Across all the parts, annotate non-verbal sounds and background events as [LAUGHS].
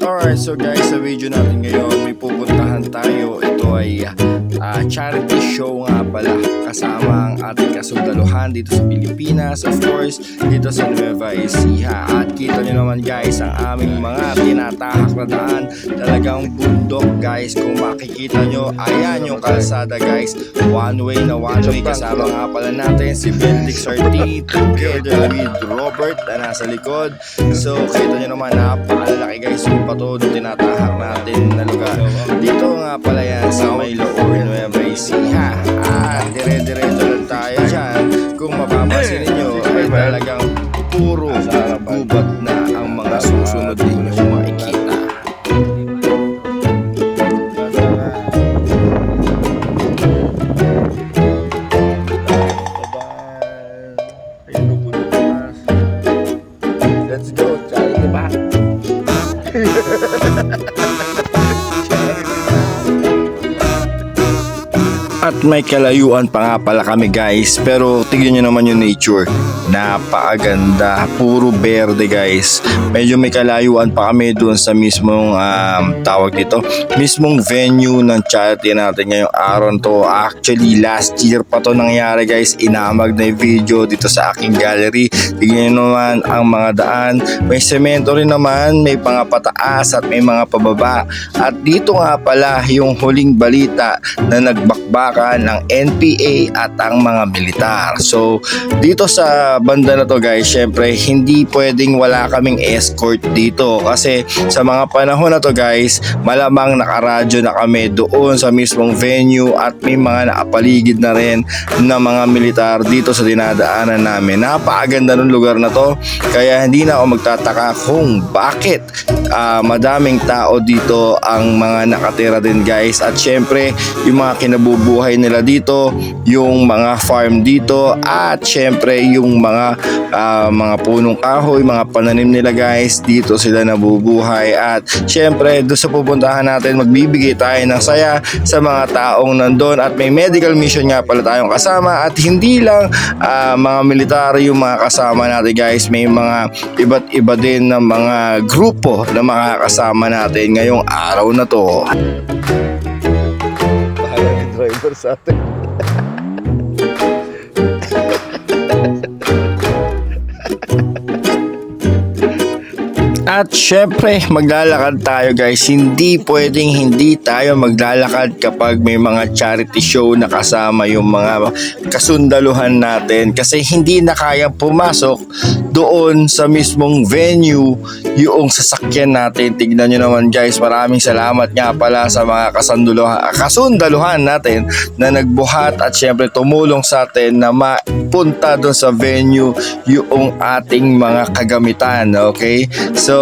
Alright, so guys, sa video natin ngayon, may pupuntahan tayo. Ito ay ah, charity show nga pala kasama ang ating kasundaluhan dito sa Pilipinas. Of course, dito sa Nueva Ecija. At kita nyo naman guys, ang aming mga tinatahak na daan. Talagang bundok guys. Kung makikita nyo, ayan yung kalsada guys. One way na one way. Kasama nga pala natin si Bendix Sartini together with Robert na nasa likod. So, kita nyo naman, napakalaki guys yung pato na tinatahak natin na lugar. Dito nga pala yan sa may Loor Nueva Ecija. At dire-diretso lang tayo dyan. Kung mapapansin ninyo, ay talagang puro gubat na ang mga susunod ninyong makikita. Let's go, Charlie Back. [LAUGHS] May kalayuan pa nga pala kami guys. Pero tignan nyo naman yung nature Napakaganda. Puro berde guys. Medyo may kalayuan pa kami dun sa mismong um, Tawag dito Mismong venue ng charity natin ngayong araw to. Actually last year pa to nangyari guys. Inamag na yung video dito sa aking gallery. Tignan naman ang mga daan. May semento rin naman May mga pataas at may mga pababa. At dito nga pala yung huling balita na nagbakbakan ng NPA at ang mga militar. So, dito sa banda na to guys, syempre hindi pwedeng wala kaming escort dito kasi sa mga panahon na to guys, malamang nakaradyo na kami doon sa mismong venue at may mga nakapaligid na rin na mga militar dito sa dinadaanan namin. Napakaganda ng lugar na to kaya hindi na ako magtataka kung bakit ah, madaming tao dito ang mga nakatira din guys. At syempre yung mga kinabubuhay nila dito yung mga farm dito at syempre yung mga ah, mga punong kahoy mga pananim nila guys dito sila nabubuhay. At syempre doon sa pupuntahan natin magbibigay tayo ng saya sa mga taong nandun. At may medical mission nga pala tayong kasama. At hindi lang ah, mga militar yung mga kasama natin guys. May mga iba't iba din na mga grupo na makakasama natin ngayong araw na to. Ni driver sa atin [LAUGHS] At syempre, maglalakad tayo guys. Hindi pwedeng hindi tayo maglalakad kapag may mga charity show na kasama yung mga kasundaluhan natin. Kasi hindi na kaya pumasok doon sa mismong venue yung sasakyan natin. Tignan nyo naman guys, maraming salamat nga pala sa mga kasundaluhan, kasundaluhan natin na nagbuhat at syempre tumulong sa atin na mapunta doon sa venue yung ating mga kagamitan. Okay? So,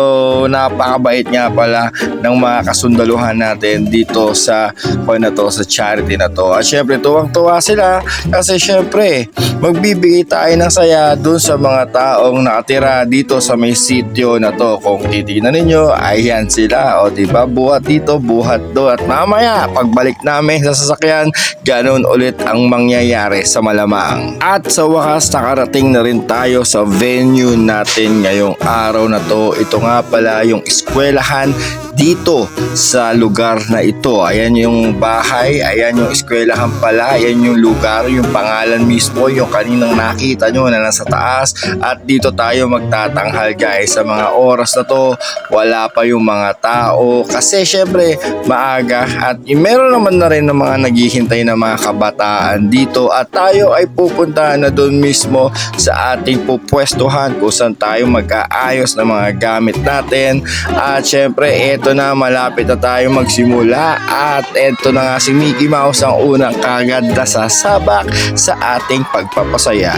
napakabait nga pala ng mga kasundaluhan natin dito sa kung na to, sa charity na to. At syempre, tuwang-tuwa sila kasi syempre, magbibigay tayo ng saya dun sa mga taong nakatira dito sa may sityo na to. Kung titignan ninyo, ayan sila. O diba, buhat dito, buhat do. At mamaya, pagbalik namin sa sasakyan, ganun ulit ang mangyayari sa malamang. At sa wakas, nakarating na rin tayo sa venue natin ngayong araw na to. Ito nga pala yung eskwelahan dito sa lugar na ito. Ayan yung bahay, ayan yung eskwelahan pala, ayan yung lugar, yung pangalan mismo, yung kaninang nakita nyo na nasa taas. At dito tayo magtatanghal guys. Sa mga oras na to, wala pa yung mga tao. Kasi syempre, maaga at meron naman na rin ng mga naghihintay na mga kabataan dito. At tayo ay pupunta na doon mismo sa ating pupwestuhan kung saan tayo mag-aayos ng mga gamit natin. At syempre, eto na malapit na tayo magsimula. At eto na nga si Mickey Mouse ang unang kagad na sasabak sa ating pagpapasaya.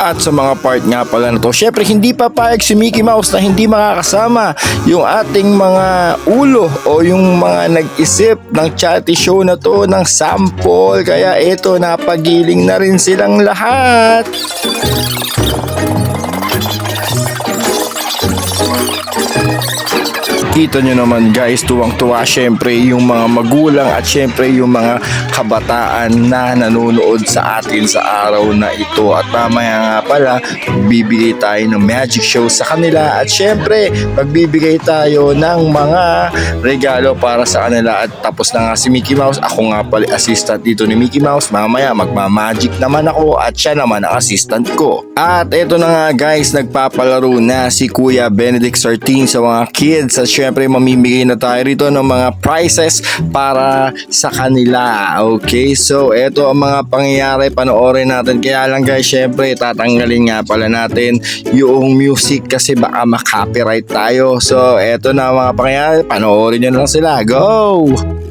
At sa mga part nga pala na to, syempre hindi papayag si Mickey Mouse na hindi makakasama yung ating mga ulo o yung mga nag-isip ng charity show na to ng sample. Kaya ito, napagiling na rin silang lahat. Kita nyo naman guys, tuwang-tuwa syempre yung mga magulang at syempre yung mga kabataan na nanonood sa atin sa araw na ito. At mamaya nga pala, bibigay tayo ng magic show sa kanila at syempre magbibigay tayo ng mga regalo para sa kanila at tapos na nga si Mickey Mouse. Ako nga pala assistant dito ni Mickey Mouse. Mamaya magmamagic naman ako at siya naman ang assistant ko. At ito na nga guys, nagpapalaro na si Kuya Benedict Sartin sa mga kids at syempre mamimigay na tayo rito ng mga prizes para sa kanila. Okay, so ito ang mga pangyayari, panoorin natin. Kaya lang guys, syempre tatanggalin nga pala natin yung music kasi baka makopyright tayo. So eto na mga pangyayari, panoorin nyo lang sila. Go!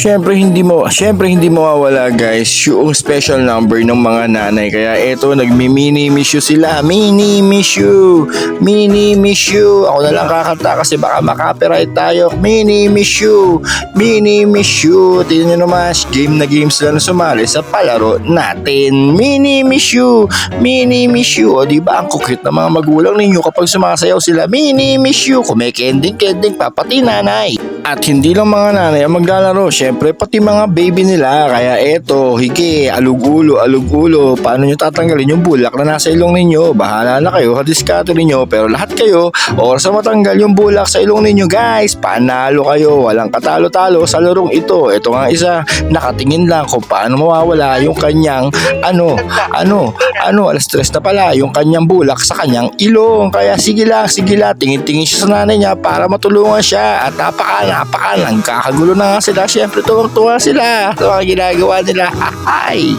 Syempre hindi mo syempre hindi mawawala guys yung special number ng mga nanay. Kaya eto nagmi-mini miss you sila. Mini miss you. Mini miss you. Ako na lang kakanta kasi baka makopyright tayo. Mini miss you. Mini miss you. Tingnan nyo naman game na game sila na sumali sa palaro natin. Mini miss you. Mini miss you. O di ba? Ang kukit ng mga magulang ninyo kapag sumasayaw sila. Mini miss you kumikending kending papati nanay at hindi lang mga nanay ang maglalaro, syempre pati mga baby nila. Kaya eto, higi, alugulo, alugulo. Paano nyo tatanggalin yung bulak na nasa ilong ninyo? Bahala na kayo, kadiskato ninyo. Pero lahat kayo, oras sa matanggal yung bulak sa ilong ninyo, guys. Panalo kayo, walang katalo-talo sa larong ito. Ito nga isa, nakatingin lang kung paano mawawala yung kanyang, ano, ano, ano, alas stress na pala, yung kanyang bulak sa kanyang ilong. Kaya sige lang, sige lang, tingin-tingin siya sa nanay niya para matulungan siya. At napaka, napaka, nagkakagulo na nga sila. Siyempre, tuwang-tuwa sila sa mga ginagawa nila. Hay!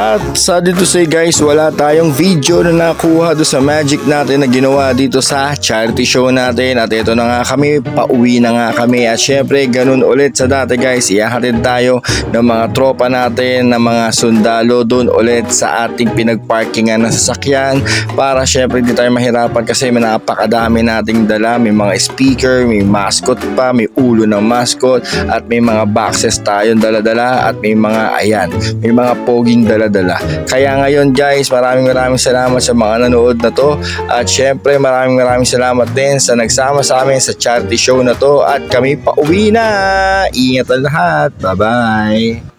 At sa dito say guys, wala tayong video na nakuha do sa magic natin na ginawa dito sa charity show natin. At ito na nga kami, pauwi na nga kami. At syempre, ganun ulit sa dati guys, ihahatid tayo ng mga tropa natin, ng mga sundalo doon ulit sa ating pinagparkingan na sasakyan para syempre hindi tayo mahirapan kasi may napakadami nating dala. May mga speaker, may mascot pa, may ulo ng mascot at may mga boxes tayong dala-dala at may mga ayan, may mga poging dala-dala. Kaya ngayon guys, maraming maraming salamat sa mga nanood na to at syempre maraming maraming salamat din sa nagsama sa amin sa charity show na to at kami pauwi na. Ingat ang lahat. Bye-bye.